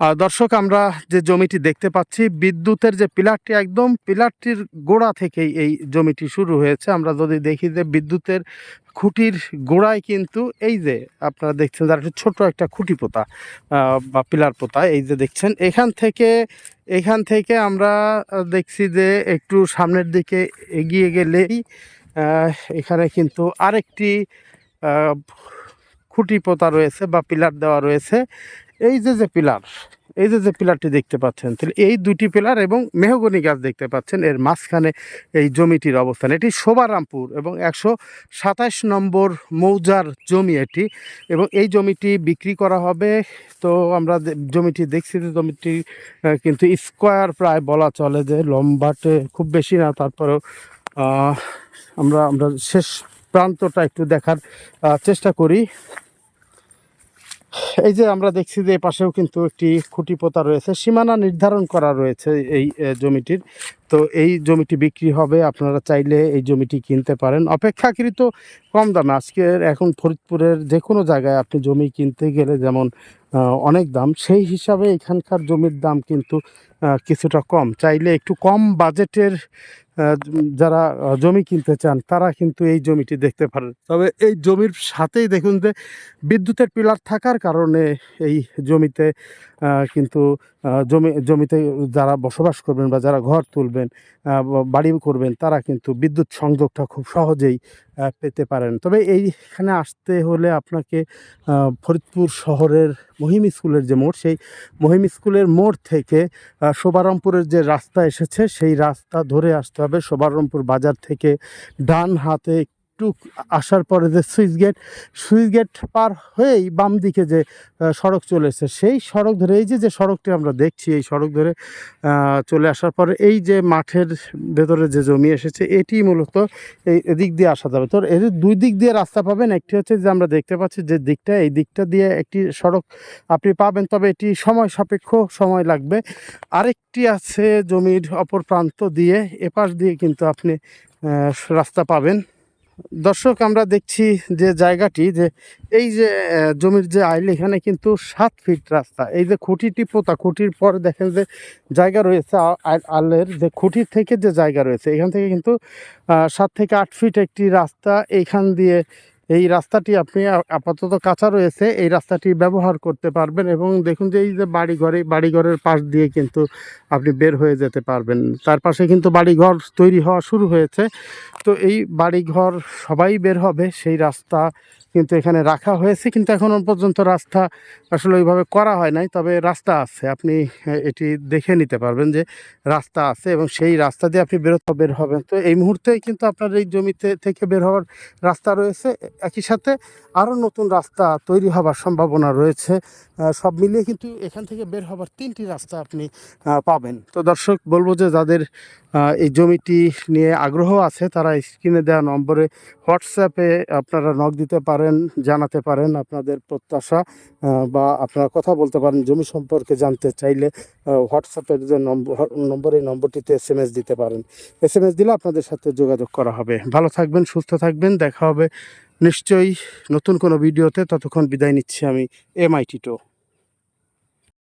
দর্শক, আমরা যে জমিটি দেখতে পাচ্ছি, বিদ্যুতের যে পিলারটি, একদম পিলারটির গোড়া থেকেই এই জমিটি শুরু হয়েছে। আমরা যদি দেখি যে বিদ্যুতের খুঁটির গোড়ায় কিন্তু এই যে আপনারা দেখছেন, যার একটা ছোট একটা খুঁটি পোতা বা পিলার পোতা, এই যে দেখছেন, এখান থেকে এখান থেকে আমরা দেখছি যে একটু সামনের দিকে এগিয়ে গেলেই এখানে কিন্তু আরেকটি খুঁটি পোতা রয়েছে বা পিলার দেওয়া রয়েছে। এই যে যে পিলার, এই যে যে পিলারটি দেখতে পাচ্ছেন, তাহলে এই দুটি পিলার এবং মেহগনি গাছ দেখতে পাচ্ছেন। এর মাঝখানে এই জমিটির অবস্থান, এটি শোভারামপুর এবং একশো সাতাশ নম্বর মৌজার জমি এটি এবং এই জমিটি বিক্রি করা হবে। তো আমরা জমিটি দেখছি যে জমিটি কিন্তু স্কোয়ার প্রায় বলা চলে যে লম্বাটে, খুব বেশি না, তারপরেও আমরা আমরা শেষ প্রান্তটা একটু দেখার চেষ্টা করি। এই যে আমরা দেখছি যে পাশেও কিন্তু একটি খুঁটি পোতা রয়েছে, সীমানা নির্ধারণ করা রয়েছে এই জমিটির। তো এই জমিটি বিক্রি হবে, আপনারা চাইলে এই জমিটি কিনতে পারেন। অপেক্ষাকৃত কম দামে আজকে এখন ফরিদপুরের যে কোনো জায়গায় আপনি জমি কিনতে গেলে যেমন অনেক দাম, সেই হিসাবে এখানকার জমির দাম কিন্তু কিছুটা কম। চাইলে একটু কম বাজেটের যারা জমি কিনতে চান, তারা কিন্তু এই জমিটি দেখতে পারেন। তবে এই জমির সাথেই দেখুন যে বিদ্যুতের পিলার থাকার কারণে এই জমিতে কিন্তু জমি, জমিতে যারা বসবাস করবেন বা যারা ঘর তুলবেন বাড়ি করবেন, তারা কিন্তু বিদ্যুৎ সংযোগটা খুব সহজেই পেতে পারেন। তবে এইখানে আসতে হলে আপনাকে ফরিদপুর শহরের মহিম স্কুলের যে মোড়, সেই মহিম স্কুলের মোড় থেকে শোভারামপুরের যে রাস্তা এসেছে, সেই রাস্তা ধরে আসতে হবে। শোভারামপুর বাজার থেকে ডান হাতে একটু আসার পরে যে সুইচ গেট সুইচ গেট পার হয়েই বাম দিকে যে সড়ক চলেছে সেই সড়ক ধরে, এই যে যে সড়কটি আমরা দেখছি, এই সড়ক ধরে চলে আসার পরে এই যে মাঠের ভেতরে যে জমি এসেছে, এটি মূলত এই এদিক দিয়ে আসা যাবে। তো এর দুই দিক দিয়ে রাস্তা পাবেন, একটি হচ্ছে যে আমরা দেখতে পাচ্ছি যে দিকটা, এই দিকটা দিয়ে একটি সড়ক আপনি পাবেন, তবে এটি সময় সাপেক্ষ সময় লাগবে। আরেকটি আছে জমির অপর প্রান্ত দিয়ে, এপাশ দিয়ে কিন্তু আপনি রাস্তা পাবেন। দর্শক, আমরা দেখছি যে জায়গাটি, যে এই যে জমির যে আইল, এখানে কিন্তু সাত ফিট রাস্তা। এই যে খুঁটিটি পোতা খুঁটির পর দেখেন যে জায়গা রয়েছে আলের যে খুঁটির থেকে যে জায়গা রয়েছে, এখান থেকে কিন্তু সাত থেকে আট ফিট একটি রাস্তা এইখান দিয়ে এই রাস্তাটি আপনি আপাতত কাঁচা রয়েছে, এই রাস্তাটি ব্যবহার করতে পারবেন এবং দেখুন যে এই যে বাড়িঘর, বাড়িঘরের পাশ দিয়ে কিন্তু আপনি বের হয়ে যেতে পারবেন। তার পাশে কিন্তু বাড়িঘর তৈরি হওয়া শুরু হয়েছে। তো এই বাড়িঘর সবাই বের হবে, সেই রাস্তা কিন্তু এখানে রাখা হয়েছে, কিন্তু এখনও পর্যন্ত রাস্তা আসলে ওইভাবে করা হয় নাই, তবে রাস্তা আছে। আপনি এটি দেখে নিতে পারবেন যে রাস্তা আছে এবং সেই রাস্তা দিয়ে আপনি বেরোতে বের হবেন। তো এই মুহূর্তে কিন্তু আপনার এই জমিতে থেকে বের হওয়ার রাস্তা রয়েছে। একই সাথে আরও নতুন রাস্তা তৈরি হবার সম্ভাবনা রয়েছে। সব মিলিয়ে কিন্তু এখান থেকে বের হবার তিনটি রাস্তা আপনি পাবেন। তো দর্শক, বলব যে যাদের এই জমিটি নিয়ে আগ্রহ আছে, তারা স্ক্রিনে দেওয়া নম্বরে হোয়াটসঅ্যাপে আপনারা নক দিতে পারেন, জানাতে পারেন আপনাদের প্রত্যাশা বা আপনারা কথা বলতে পারেন জমি সম্পর্কে জানতে চাইলে হোয়াটসঅ্যাপের যে নম্বর নম্বর এই নম্বরটিতে এস এম এস দিতে পারেন। এস এম এস দিলে আপনাদের সাথে যোগাযোগ করা হবে। ভালো থাকবেন, সুস্থ থাকবেন, দেখা হবে নিশ্চয়ই নতুন কোনো ভিডিওতে ততক্ষণ বিদায় নিচ্ছি আমি এম আই টিটো